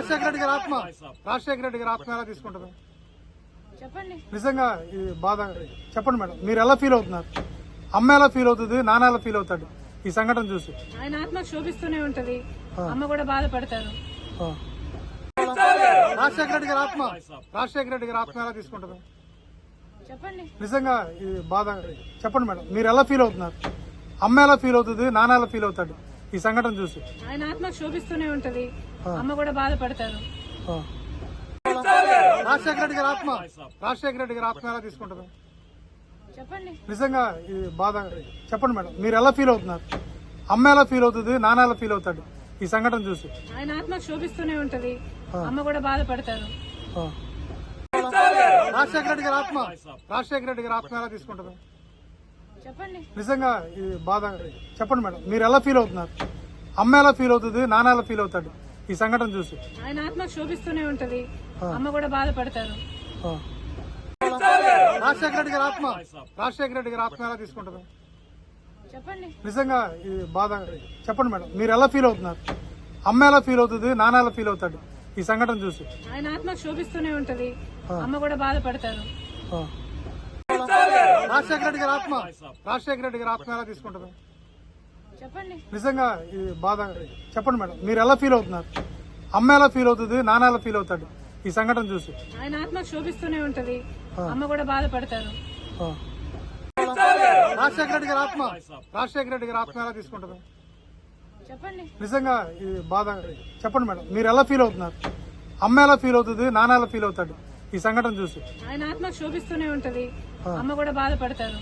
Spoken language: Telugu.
రాజశేఖర రెడ్డి గారి ఆత్మ. రాజశేఖర రెడ్డి గారి ఆత్మ ఎలా తీసుకుంటుంది? చెప్పండి. నిజంగా ఈ బాధ చెప్పండి మేడం మీరు ఎలా ఫీల్ అవుతున్నారు? అమ్మ ఎలా ఫీల్ అవుతుంది? నాన్న ఎలా ఫీల్ అవుతాడు? ఈ సంఘటన చూసి. ఆయన ఆత్మ శోభిస్తూనే ఉంటది. అమ్మ కూడా బాధపడతారు. రాజశేఖర రెడ్డి గారి ఆత్మ. రాజశేఖర రెడ్డి గారి ఆత్మ ఎలా తీసుకుంటుంది? చెప్పండి. నిజంగా ఈ బాధ చెప్పండి మేడం మీరు ఎలా ఫీల్ అవుతున్నారు? అమ్మ ఎలా ఫీల్ అవుతుంది? నాన్న ఎలా ఫీల్ అవుతాడు? ఈ సంఘటన చూసి. ఆయన ఆత్మ శోభిస్తూనే ఉంటది. అమ్మ కూడా బాధపడతారు. రాజశేఖర రెడ్డి గారి ఆత్మ. రాజశేఖర రెడ్డి గారి ఆత్మ ఎలా తీసుకుంటుంది? చెప్పండి. నిజంగా ఈ బాధ చెప్పండి మేడం. మీరు ఎలా ఫీల్ అవుతున్నారు? అమ్మ ఎలా ఫీల్ అవుతుంది? నాన్న ఎలా ఫీల్ అవుతాడు? ఈ సంఘటన చూసి. ఆయన ఆత్మ శోభిస్తూనే ఉంటది. అమ్మ కూడా బాధపడతారు. రాజశేఖర రెడ్డి గారి ఆత్మ. రాజశేఖర రెడ్డి గారి ఆత్మ ఎలా చెప్పండి నిజంగా ఈ బాధ. చెప్పండి మేడం మీరు ఎలా ఫీల్ అవుతున్నారు? అమ్మ ఎలా ఫీల్ అవుతుంది? నాన్న ఎలా ఫీల్ అవుతాడు? ఈ సంఘటన చూసి. ఆయన ఆత్మ శోభిస్తూనే ఉంటది. అమ్మ కూడా బాధపడతారు. రాజశేఖర రెడ్డి గారి ఆత్మ. రాజశేఖర రెడ్డి గారి ఆత్మ ఎలా తీసుకుంటుంది? చెప్పండి. నిజంగా బాధ. చెప్పండి మేడం మీరు ఎలా ఫీల్ అవుతున్నారు? అమ్మ ఎలా ఫీల్ అవుతుంది? నాన్న ఎలా ఫీల్ అవుతాడు? ఈ సంఘటన చూసి. ఆయన ఆత్మ శోభిస్తూనే ఉంటది. అమ్మ కూడా బాధపడతారు. రాజశేఖర రెడ్డి గారి ఆత్మ. రాజశేఖర రెడ్డి గారి ఆత్మ ఎలా తీసుకుంటుంది? చెప్పండి. నిజంగా ఈ బాధ చెప్పండి మేడం మీరు ఎలా ఫీల్ అవుతున్నారు? అమ్మ ఎలా ఫీల్ అవుతుంది? నాన్న ఎలా ఫీల్ అవుతాడు? ఈ సంఘటన చూసి. ఆయన ఆత్మ శోభిస్తూనే ఉంటది. అమ్మ కూడా బాధపడతారు. రాజశేఖర రెడ్డి గారి ఆత్మ. రాజశేఖర రెడ్డి గారి ఆత్మ ఎలా తీసుకుంటుంది? చెప్పండి. నిజంగా ఈ బాధ చెప్పండి మేడం మీరు ఎలా ఫీల్ అవుతున్నారు? అమ్మ ఎలా ఫీల్ అవుతుంది? నాన్న ఎలా ఫీల్ అవుతాడు? ఈ సంఘటన చూసి. ఆయన ఆత్మ శోభిస్తూనే ఉంటది. అమ్మ కూడా బాధపడతారు.